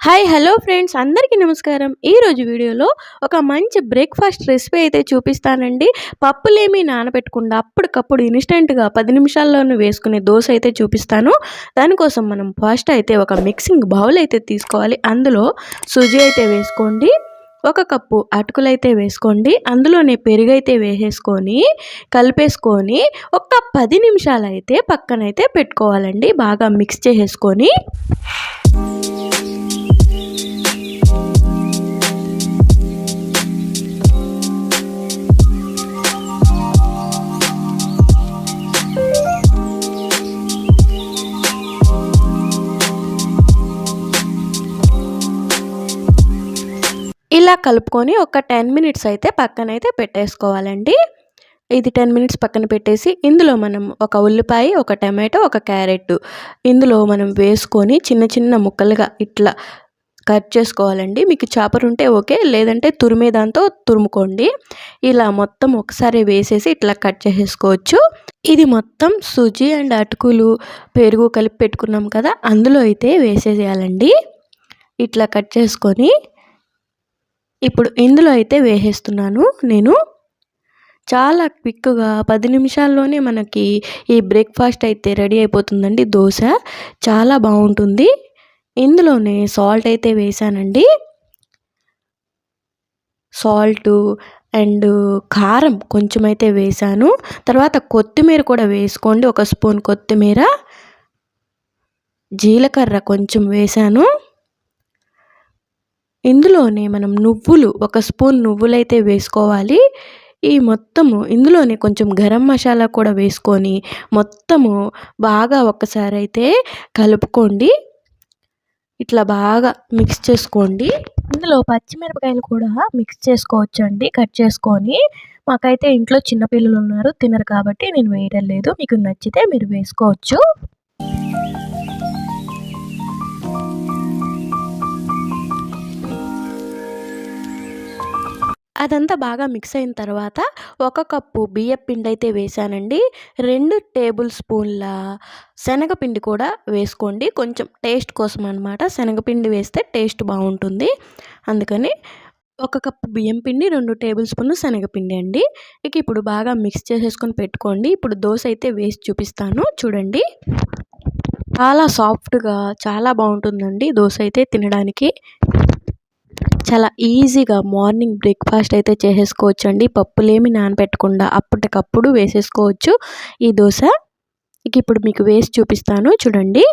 Hi hello friends అందరికీ నమస్కారం. ఈరోజు వీడియోలో ఒక మంచి బ్రేక్ఫాస్ట్ రెసిపీ అయితే చూపిస్తానండి. పప్పులేమీ నానబెట్టకుండా అప్పటికప్పుడు ఇన్స్టెంట్గా పది నిమిషాల్లోనూ వేసుకునే దోశ అయితే చూపిస్తాను. దానికోసం మనం ఫస్ట్ అయితే ఒక మిక్సింగ్ బౌల్ అయితే తీసుకోవాలి. అందులో సుజీ అయితే వేసుకోండి. ఒక కప్పు అటుకులు అయితే వేసుకోండి. అందులోనే పెరుగు అయితే వేసేసుకొని కలిపేసుకొని ఒక పది నిమిషాలు అయితే పక్కనైతే పెట్టుకోవాలండి. బాగా మిక్స్ చేసేసుకొని. ఇలా కలుపుకొని ఒక టెన్ మినిట్స్ అయితే పక్కనైతే పెట్టేసుకోవాలండి. ఇది టెన్ మినిట్స్ పక్కన పెట్టేసి ఇందులో మనం ఒక ఉల్లిపాయ ఒక టమాటో ఒక క్యారెట్ ఇందులో మనం వేసుకొని చిన్న చిన్న ముక్కలుగా ఇట్లా కట్ చేసుకోవాలండి. మీకు చాపర్ ఉంటే ఓకే లేదంటే తురిమే దాంతో తురుముకోండి. ఇలా మొత్తం ఒకసారి వేసేసి ఇట్లా కట్ చేసేసుకోవచ్చు. ఇది మొత్తం సుజీ అండ్ అటుకులు పెరుగు కలిపి పెట్టుకున్నాం కదా అందులో అయితే వేసేసేయాలండి. ఇట్లా కట్ చేసుకొని ఇప్పుడు ఇందులో అయితే వేసేస్తున్నాను నేను. చాలా క్విక్గా పది నిమిషాల్లోనే మనకి ఈ బ్రేక్ఫాస్ట్ అయితే రెడీ అయిపోతుందండి దోశ. చాలా బాగుంటుంది. ఇందులోనే సాల్ట్ అయితే వేసానండి. సాల్ట్ అండ్ కారం కొంచెం అయితే వేసాను. తర్వాత కొత్తిమీర కూడా వేసుకోండి. ఒక స్పూన్ కొత్తిమీర. జీలకర్ర కొంచెం వేసాను. ఇందులోనే మనం నువ్వులు ఒక స్పూన్ నువ్వులైతే వేసుకోవాలి. ఈ మొత్తము ఇందులోనే కొంచెం గరం మసాలా కూడా వేసుకొని మొత్తము బాగా ఒక్కసారి అయితే కలుపుకోండి. ఇట్లా బాగా మిక్స్ చేసుకోండి. ఇందులో పచ్చిమిరపకాయలు కూడా మిక్స్ చేసుకోవచ్చు అండి కట్ చేసుకొని. మాకైతే ఇంట్లో చిన్నపిల్లలు ఉన్నారు తినరు కాబట్టి నేను వేయడం లేదు. మీకు నచ్చితే మీరు వేసుకోవచ్చు. అదంతా బాగా మిక్స్ అయిన తర్వాత ఒక కప్పు బియ్యం పిండి అయితే వేసానండి రెండు టేబుల్ స్పూన్ల శనగపిండి కూడా వేసుకోండి. కొంచెం టేస్ట్ కోసం అనమాట శనగపిండి వేస్తే టేస్ట్ బాగుంటుంది. అందుకని ఒక కప్పు బియ్యం పిండి రెండు టేబుల్ స్పూన్లు శనగపిండి అండి. ఇక ఇప్పుడు బాగా మిక్స్ చేసేసుకొని పెట్టుకోండి. ఇప్పుడు దోశ అయితే వేసి చూపిస్తాను. చూడండి. చాలా సాఫ్ట్గా చాలా బాగుంటుందండి దోశ అయితే తినడానికి. చాలా ఈజీగా మార్నింగ్ బ్రేక్ఫాస్ట్ అయితే చేసేసుకోవచ్చు అండి పప్పులేమి నానబెట్టకుండా అప్పటికప్పుడు వేసేసుకోవచ్చు. ఈ దోశ ఇక ఇప్పుడు మీకు వేసి చూపిస్తాను. చూడండి.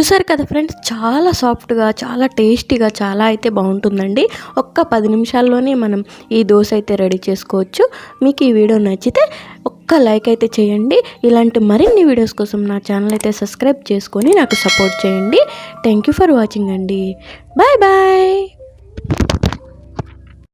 చూసారు కదా ఫ్రెండ్స్ చాలా సాఫ్ట్గా చాలా టేస్టీగా చాలా అయితే బాగుంటుందండి. ఒక్క పది నిమిషాల్లోనే మనం ఈ దోశ అయితే రెడీ చేసుకోవచ్చు. మీకు ఈ వీడియో నచ్చితే ఒక్క లైక్ అయితే చేయండి. ఇలాంటి మరిన్ని వీడియోస్ కోసం నా ఛానల్ అయితే సబ్స్క్రైబ్ చేసుకొని నాకు సపోర్ట్ చేయండి. థ్యాంక్ యూ ఫర్ వాచింగ్ అండి. Bye bye.